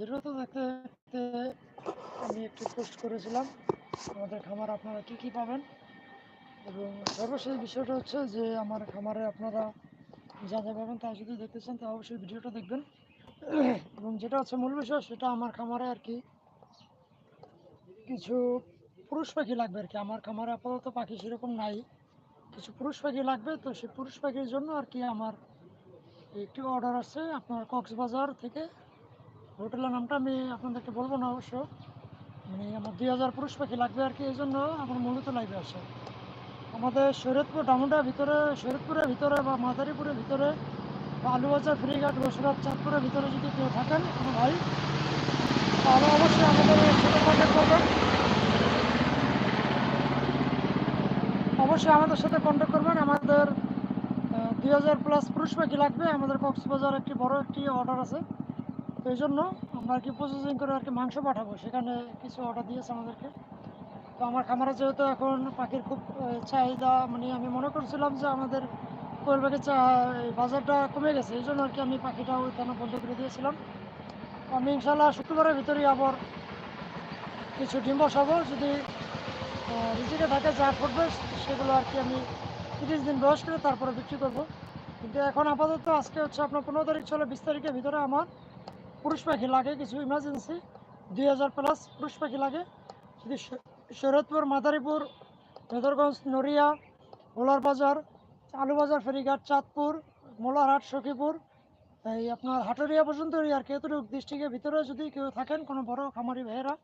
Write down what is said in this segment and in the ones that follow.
দ্রুত দেখতে দেখতে আমি একটি পোস্ট করেছিলাম। আমাদের খামার আপনারা কি কি পাবেন? এবং সর্বশেষ বিষয়টা হচ্ছে যে, আমার খামারে আপনারা যা যা পাবেন তা যদি দেখতে চান, তা অবশ্যই ভিডিওটা দেখবেন। এবং যেটা হচ্ছে মূল বিষয়, সেটা আমার খামারে আর কি কিছু পুরুষ পাখি লাগবে আর কি। আমার খামারে আপাতত পাখি সেরকম নাই। কিছু পুরুষ পাখি লাগবে, তো সেই পুরুষ পাখির জন্য আর কি আমার একটি অর্ডার আছে, আপনার কক্সবাজার থেকে হোটেলের নামটা আমি আপনাদেরকে বলব না অবশ্য। মানে আমার দুই হাজার পুরুষ পাখি লাগবে আর কি, এই জন্য আমার মূলত লাইভে আসে। আমাদের শরীয়তপুর ডামুডার ভিতরে শরীয়তপুরের ভিতরে বা মাদারীপুরের ভিতরে বা আলুবাজার, ফেরিঘাট বসুরাত চাঁদপুরের ভিতরে যদি কেউ থাকেন কোনো ভাই, তাহলে অবশ্যই আমাদের সাথে করবেন অবশ্যই আমাদের সাথে কন্ট্যাক্ট করবেন। আমাদের দুই হাজার প্লাস পুরুষ পাখি লাগবে। আমাদের কক্সবাজার একটি বড় একটি অর্ডার আছে। এই জন্য আমরা আর কি প্রসেসিং করে আর কি মাংস পাঠাবো। সেখানে কিছু অর্ডার দিয়েছে আমাদেরকে। তো আমার খামারে যেহেতু এখন পাখির খুব চাহিদা মানে আমি মনে করছিলাম যে আমাদের পাখির চা- বাজারটা কমে গেছে। এই জন্য আর কি আমি পাখিটা ওইখানে বন্ধ করে দিয়েছিলাম। আমি ইনশাল্লাহ শুক্রবারের ভিতরেই আবার কিছু ডিম বসাবো। যদি রিজিকে থাকে যা ফুটবে সেগুলো আর কি আমি তিরিশ দিন বয়স করে তারপরে বিক্রি করব। কিন্তু এখন আপাতত আজকে হচ্ছে আপনার পনেরো তারিখ চলে, বিশ তারিখের ভিতরে আমার। পুরুষ পাখি লাগে কিছু ইমার্জেন্সি দুই হাজার প্লাস পুরুষ পাখি লাগে। যদি শরৎপুর, মাদারীপুর মেদরগঞ্জ নড়িয়া ভোলার বাজার আলুবাজার ফেরিঘাট, চাঁদপুর, মোলারহাট, সখীপুর, এই আপনার হাটুরিয়া পর্যন্ত আর কি এতটুকু ডিস্ট্রিক্টের ভিতরে যদি কেউ থাকেন, কোনো বড় খামারি ভাইয়েরা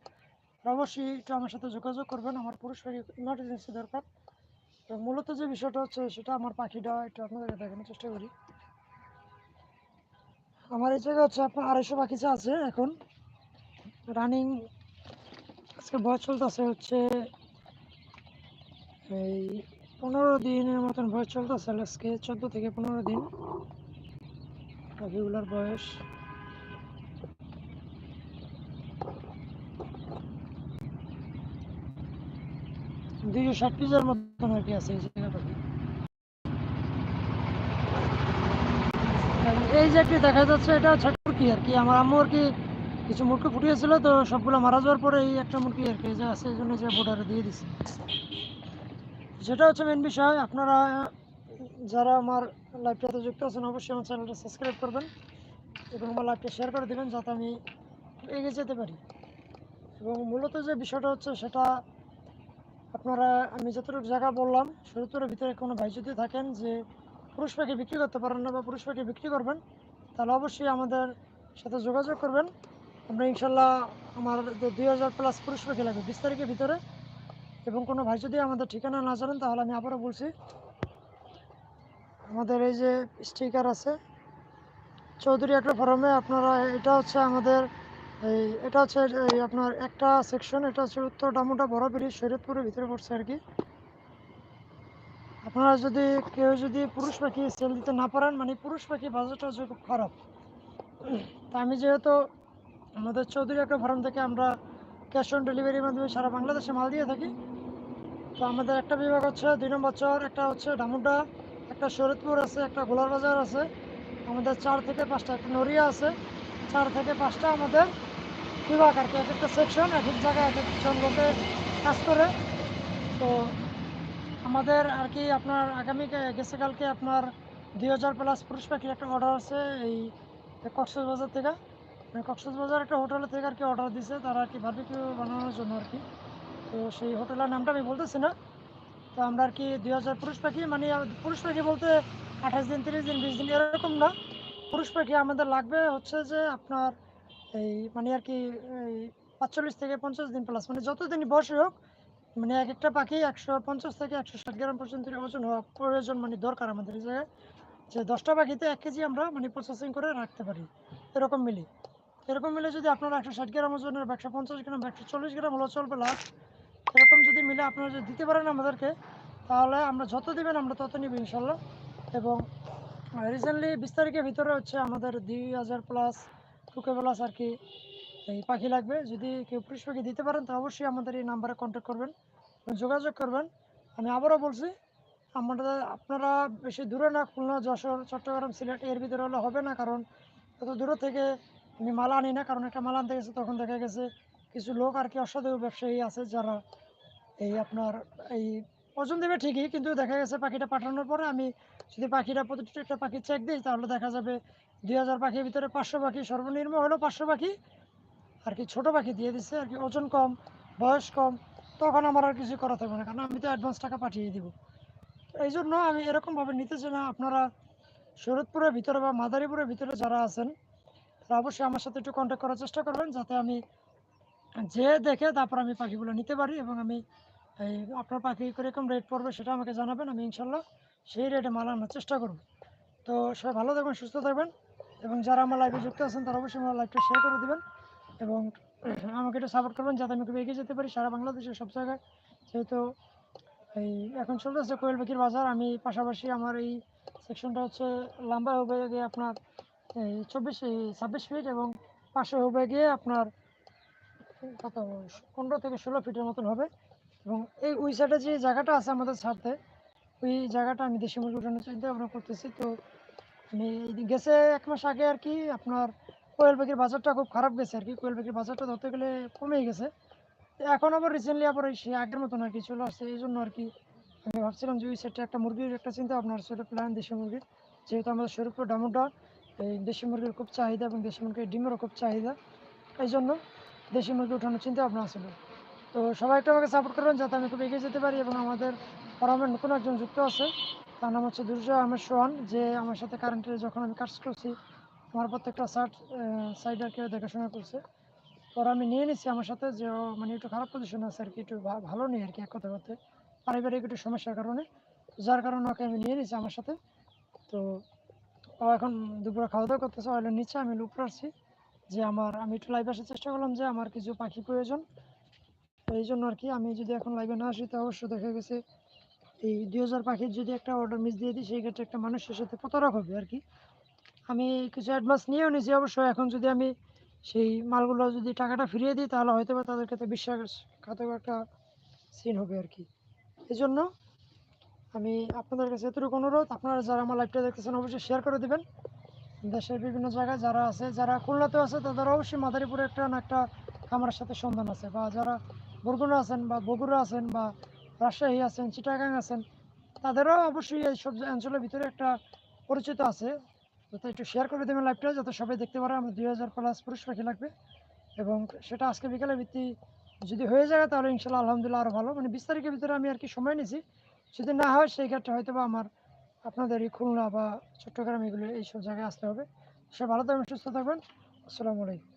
অবশ্যই একটু আমার সাথে যোগাযোগ করবেন। আমার পুরুষ পাখি ইমার্জেন্সি দরকার। তো মূলত যে বিষয়টা হচ্ছে, সেটা আমার পাখিটা একটু আপনাদেরকে দেখানোর চেষ্টা করি। আমার এই জায়গায় হচ্ছে আপনার আড়াইশো বাগিচা আছে এখন। রানিং আজকে বয়স চলতেছে হচ্ছে এই পনেরো দিনের মতন বয়স চলতেছে আজকে, চোদ্দ থেকে পনেরো দিন। পাখিগুলোর বয়স। দুইশো ষাট পিসের মতন আর কি আছে এই জায়গা পাখি আর এই যে একটি দেখা যাচ্ছে, এটা হচ্ছে মুরগি আর কি। আমার আম্মু আর কি কিছু মুরগি ফুটিয়েছিল, তো সবগুলো মারা যাওয়ার পরে এই একটা মুরগি আর কি যে আছে, এই জন্য যে বোর্ডারে দিয়ে দিছি। যেটা হচ্ছে মেন বিষয়। আপনারা, যারা আমার লাইভটাতে যুক্ত আছেন, অবশ্যই আমার চ্যানেলটা সাবস্ক্রাইব করবেন এবং আমার লাইভটা শেয়ার করে দেবেন, যাতে আমি এগিয়ে যেতে পারি। এবং মূলত যে বিষয়টা হচ্ছে, সেটা আপনারা, আমি যতটুকু জায়গা বললাম শরীরের ভিতরে কোনো ভাই যদি থাকেন যে পুরুষ পাখি বিক্রি করতে পারেন না বা পুরুষ পাখি বিক্রি করবেন, তাহলে অবশ্যই আমাদের সাথে যোগাযোগ করবেন। আমরা ইনশাল্লাহ আমার দুই হাজার প্লাস পুরুষ পাখি লাগবে, বিশ তারিখের ভিতরে। এবং কোনো ভাই যদি আমাদের ঠিকানা না জানেন, তাহলে আমি আবারও বলছি, আমাদের এই যে স্টিকার আছে, চৌধুরী একটা ফরমে আপনারা, এটা হচ্ছে আমাদের এই, এটা হচ্ছে আপনার একটা সেকশন এটা হচ্ছে উত্তর ডামুটা বড় ব্রিজ শরীয়তপুরের ভিতরে পড়ছে আর কি। আপনারা যদি কেউ যদি পুরুষ পাখি সেল দিতে না পারেন মানে পুরুষ পাখি বাজারটা হচ্ছে খুব খারাপ, তা আমি যেহেতু আমাদের চৌধুরী একটা ফার্ম থেকে আমরা ক্যাশ অন ডেলিভারির মাধ্যমে সারা বাংলাদেশে মাল দিয়ে থাকি। তো আমাদের একটা বিভাগ হচ্ছে দুই নম্বর চর, একটা হচ্ছে ডামুডা, একটা শরৎপুর আছে, একটা গোলার বাজার আছে। আমাদের চার থেকে পাঁচটা একটা নড়িয়া আছে। চার থেকে পাঁচটা আমাদের বিভাগ আর কি, এক একটা সেকশন এক এক জায়গায় এক একজন লোকে কাজ করে। তো আমাদের আর কি আপনার আগামী কা- গেছে কালকে আপনার দুই হাজার প্লাস পুরুষ পাখির একটা অর্ডার আছে এই কক্সবাজার থেকে। কক্সবাজার একটা হোটেল থেকে আর কি অর্ডার দিছে, তারা আর কি বার্বিকিউ বানানোর জন্য আর কি। তো সেই হোটেলের নামটা আমি বলতেছি না। তো আমরা আর কি দুই হাজার পুরুষ পাখি মানে পুরুষ পাখি বলতে আঠাশ দিন, তিরিশ দিন, বিশ দিন এরকম না। পুরুষ পাখি আমাদের লাগবে হচ্ছে যে আপনার এই মানে আর কি এই পাঁচচল্লিশ থেকে পঞ্চাশ দিন প্লাস মানে যতদিন বয়স হোক মানে এক একটা পাখি একশো পঞ্চাশ থেকে একশো ষাট গ্রাম পর্যন্ত ওজন হওয়া প্রয়োজন মানে দরকার আমাদের জায়গায়। যে দশটা পাখিতে এক কেজি আমরা মানে প্রসেসিং করে রাখতে পারি। এরকম মিলে। এরকম মিলে যদি আপনারা একশো ষাট গ্রাম ওজনের বা একশো পঞ্চাশ গ্রাম বা একশো চল্লিশ গ্রাম হলেও চলবে লাভ। এরকম যদি মিলে আপনারা যদি দিতে পারেন আমাদেরকে, তাহলে আমরা যত দিবেন আমরা তত নিব ইনশাল্লাহ। এবং রিসেন্টলি বিশ তারিখের ভিতরে হচ্ছে আমাদের দুই হাজার প্লাস টুকে প্লাস আর কি এই পাখি লাগবে। যদি কেউ পুরুষ পাখি দিতে পারেন তো অবশ্যই আমাদের এই নাম্বারে কন্ট্যাক্ট করবেন যোগাযোগ করবেন। আমি আবারও বলছি, আমরা আপনারা বেশি দূরে না, খুলনা, যশোর, চট্টগ্রাম, সিলেট, এর ভিতরে হলে হবে না, কারণ এত দূরে থেকে আমি মাল আনি না, কারণ একটা মাল আনতে গেছে, তখন দেখা গেছে কিছু লোক আর কি অসাধু ব্যবসায়ী আছে, যারা এই আপনার এই ওজন দেবে ঠিকই, কিন্তু দেখা গেছে পাখিটা পাঠানোর পরে আমি যদি পাখিটা প্রতিটা পাখি চেক দিই, তাহলে দেখা যাবে দুই হাজার পাখির ভিতরে পাঁচশো পাখি সর্বনিম্ন হলো পাঁচশো পাখি। আর কি ছোটো পাখি দিয়ে দিচ্ছে আর কি ওজন কম, বয়স কম, তখন আমার আর কিছু করা থাকবে না, কারণ আমি তো অ্যাডভান্স টাকা পাঠিয়ে দিব। এই জন্য আমি এরকমভাবে নিতে চাই না, আপনারা শরৎপুরের ভিতরে বা মাদারীপুরের ভিতরে যারা আছেন, তারা অবশ্যই আমার সাথে একটু কন্ট্যাক্ট করার চেষ্টা করবেন, যাতে আমি যে দেখে তারপর আমি পাখিগুলো নিতে পারি এবং আমি এই আপনার পাখি কীরকম রেট পড়বে সেটা আমাকে জানাবেন, আমি ইনশাল্লাহ সেই রেটে মাল আনার চেষ্টা করব। তো সবাই ভালো থাকবেন, সুস্থ থাকবেন এবং যারা আমার লাইভে যুক্ত আছেন, তারা অবশ্যই আমার লাইভটা শেয়ার করে দেবেন। এবং আমাকে একটু সাপোর্ট করবেন যাতে আমি খুব এগিয়ে যেতে পারি সারা বাংলাদেশের সব জায়গায়। যেহেতু এই এখন চলতেছে কোয়েল পাখির বাজার, আমি পাশাপাশি আমার এই সেকশনটা হচ্ছে লম্বা হবে গিয়ে আপনার এই চব্বিশ ছাব্বিশ ফিট এবং পাশে হবে গিয়ে আপনার কত, পনেরো থেকে ষোলো ফিটের মতন হবে। এবং এই ওই সাইডে যে জায়গাটা আছে আমাদের ছাড়তে ওই জায়গাটা আমি দেশি মুরগি উঠানোর চিন্তা ভাবনা করতেছি। তো আমি গেছে এক মাস আগে আর কি আপনার কোয়েল পাখির বাজারটা খুব খারাপ গেছে আর কি। কোয়েল পাখির বাজারটা ধরতে গেলে কমেই গেছে। এখন আবার রিসেন্টলি আবার সে আগের মতন আর কি চলে আসছে, এই জন্য আর কি আমি ভাবছিলাম যে ওই সাইডটা একটা মুরগির একটা চিন্তা আপনার সেটা প্ল্যান দেশি মুরগির। যেহেতু আমাদের শরীরপুর ডামুটা এই দেশি মুরগির খুব চাহিদা এবং দেশি মুরগির ডিমেরও খুব চাহিদা। এই জন্য দেশি মুরগি উঠানোর চিন্তা ভাবনা ছিল। তো সবাই একটু আমাকে সাপোর্ট করবেন যাতে আমি খুব এগিয়ে যেতে পারি এবং আমাদের ফরামের নতুন একজন যুক্ত আছে, তার নাম হচ্ছে দুর্জয় আহমেদ সোহান, যে আমার সাথে কারেন্টের যখন আমি কাজ করছি আমার প্রত্যেকটা সাইড সাইড আর কি ও দেখাশোনা করছে। পর আমি নিয়ে নিছি আমার সাথে, যে মানে একটু খারাপ পজিশন আছে আর কি, একটু ভালো নেই আর কি এক কথা করতে পারিবারিক একটু সমস্যার কারণে। যার কারণে ওকে আমি নিয়ে নিছি আমার সাথে। তো ও এখন দুপুরে খাওয়া দাওয়া করতেছে অয়েলের নিচে, আমি লুপ আসছি যে আমার, আমি একটু লাইভে আসার চেষ্টা করলাম যে আমার কিছু পাখি প্রয়োজন। এই জন্য আর কি, আমি যদি এখন লাইভে না আসি, তো অবশ্যই দেখা গেছে এই দুই হাজার পাখির যদি একটা অর্ডার মিস দিয়ে দিই, সেই ক্ষেত্রে একটা মানুষের সাথে প্রতারক হবে আর কি। আমি কিছু অ্যাডভান্স নিয়েও নিয়েছি অবশ্যই এখন যদি আমি সেই মালগুলো যদি টাকাটা ফিরিয়ে দিই, তাহলে হয়তো বা তাদের কাছে বিশ্বাসঘাতক একটা সিন হবে আর কি। এই জন্য আমি আপনাদের কাছে এতটুকু অনুরোধ। আপনারা যারা আমার লাইভটা দেখতেছেন, অবশ্যই শেয়ার করে দেবেন। দেশের বিভিন্ন জায়গায় যারা আছে, যারা খুলনাতেও আছে তাদের অবশ্যই মাদারীপুরে একটা না একটা খামারের সাথে সন্ধান আছে। বা যারা বরগুনা আছেন, বা বগুড়া আছেন, বা রাজশাহী আছেন, চিটাগাং আছেন, তাদেরও অবশ্যই এই সব অঞ্চলের ভিতরে একটা পরিচিত আছে। যাতে একটু শেয়ার করে দেবেন লাইভটা যাতে সবাই দেখতে পারে আমার দুই হাজার প্লাস পুরুষ পাখি লাগবে। এবং সেটা আজকে বিকালে ভিত্তি যদি হয়ে যায়, তাহলে ইনশাল্লাহ আলহামদুলিল্লাহ আরও ভালো। মানে বিশ তারিখের ভিতরে আমি আর কি সময় নিয়েছি। যদি না হয়, সেই ক্ষেত্রে হয়তো বা আমার আপনাদের এই খুলনা বা চট্টগ্রাম এগুলো এইসব জায়গায় আসতে হবে। সে ভালো থাকবেন, সুস্থ থাকবেন। আসসালামু আলাইকুম।